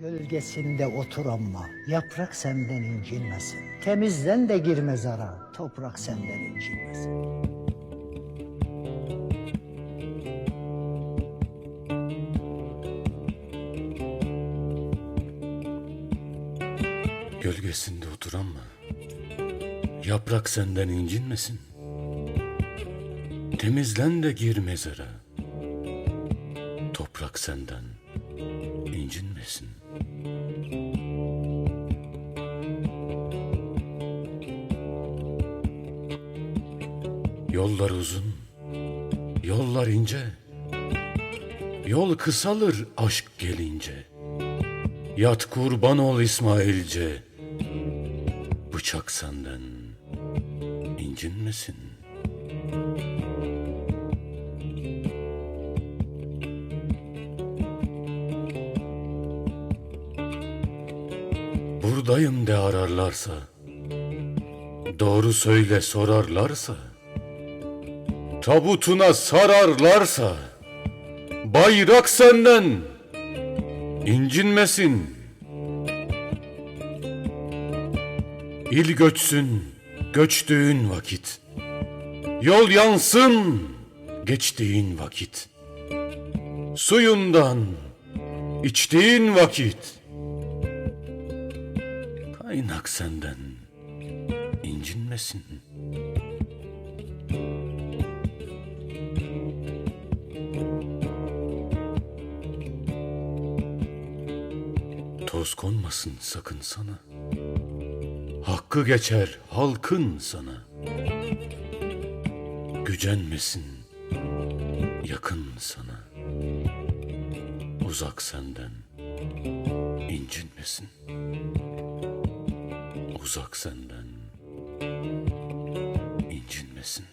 Gölgesinde otur ama yaprak senden incinmesin. Temizden de girme zara, toprak senden incinmesin. Gölgesinde oturan mı? Yaprak senden incinmesin. Temizlen de gir mezara. Toprak senden incinmesin. Yollar uzun, yollar ince. Yol kısalır aşk gelince. Yat kurban ol İsmailce. Bıçak senden incinmesin. Buradayım de ararlarsa, doğru söyle sorarlarsa, tabutuna sararlarsa, bayrak senden incinmesin. İl göçsün, göçtüğün vakit. Yol yansın, geçtiğin vakit. Suyundan içtiğin vakit. Kaynak senden incinmesin. Toz konmasın sakın sana. Hakkı geçer halkın sana. Gücenmesin yakın sana. Uzak senden incinmesin uzak senden incinmesin.